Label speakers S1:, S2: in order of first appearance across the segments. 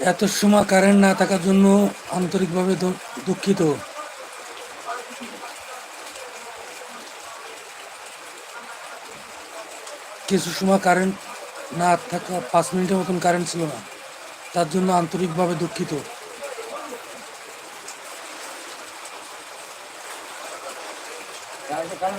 S1: এত সময় কারেন্ট না থাকার জন্য আন্তরিকভাবে দুঃখিত। কিছু সময় কারেন্ট না থাকা, পাঁচ মিনিটের মতন কারেন্ট ছিল না। তার জন্য আন্তরিকভাবে দুঃখিত।
S2: কারণ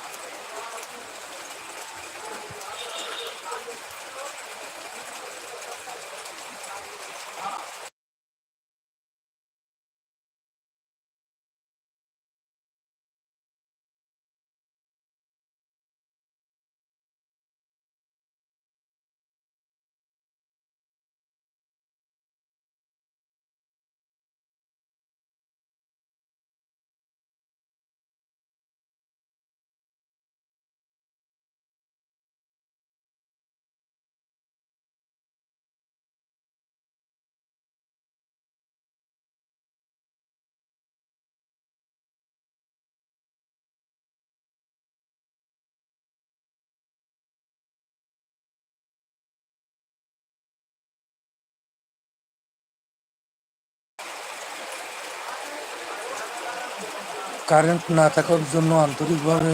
S1: কারেন্ট না থাকার জন্য আন্তরিকভাবে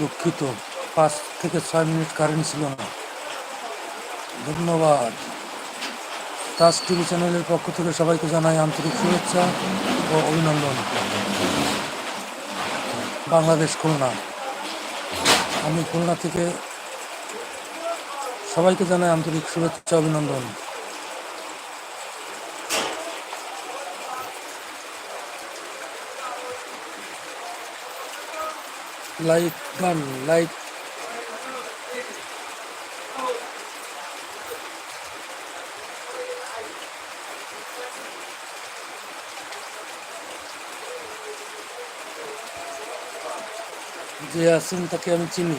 S1: দুঃখিত। পাঁচ থেকে ছয় মিনিট কারেন্ট ছিল না। ধন্যবাদ। তাজ টিভি চ্যানেলের পক্ষ থেকে সবাইকে জানাই আন্তরিক শুভেচ্ছা ও অভিনন্দন। বাংলাদেশ খুলনা। আমি খুলনা থেকে সবাইকে জানাই আন্তরিক শুভেচ্ছা, অভিনন্দন। লাইক গান লাইক যে আছেন তাকে আমি চিনি।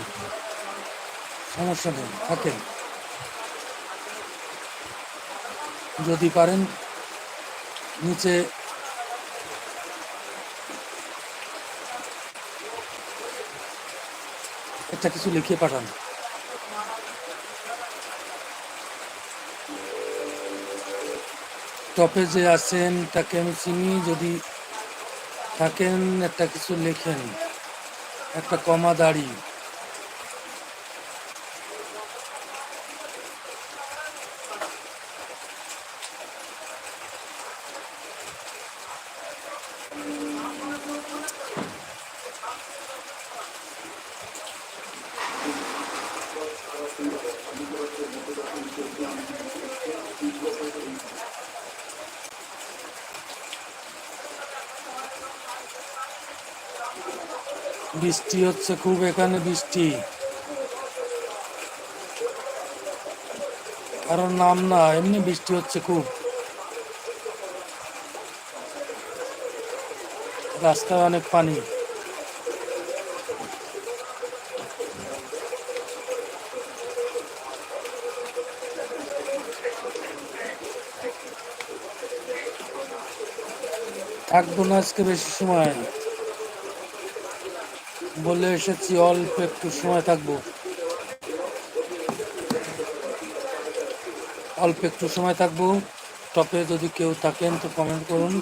S1: সমস্যা নেই থাকেন। যদি পারেন নিচে একটা কিছু লিখে পাঠান। টপে যে আছেন, তাকে আমি চিনি, যদি থাকেন, একটা কিছু লেখেন। একটা কমা দাড়ি। বৃষ্টি হচ্ছে, খুব এখানে বৃষ্টি। কারণ নাম না, এমনি বৃষ্টি হচ্ছে খুব। রাস্তায় অনেক পানি। থাকব না আজকে বেশি সময়। বলে এসেছি, অল্প একটু সময় থাকব। অল্প একটু সময় থাকব। টপে যদি কেউ থাকেন তো কমেন্ট করুন।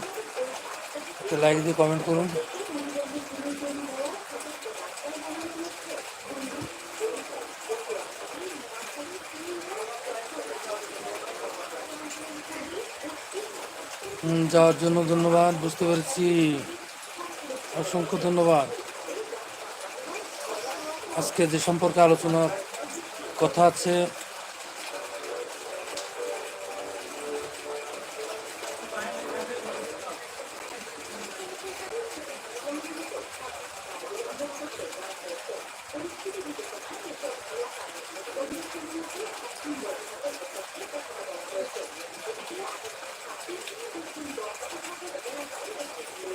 S1: একটা লাইক দিয়ে কমেন্ট করুন। যাওয়ার জন্য ধন্যবাদ, বুঝতে পেরেছি। অসংখ্য ধন্যবাদ। আজকে যে সম্পর্কে আলোচনা কথা আছে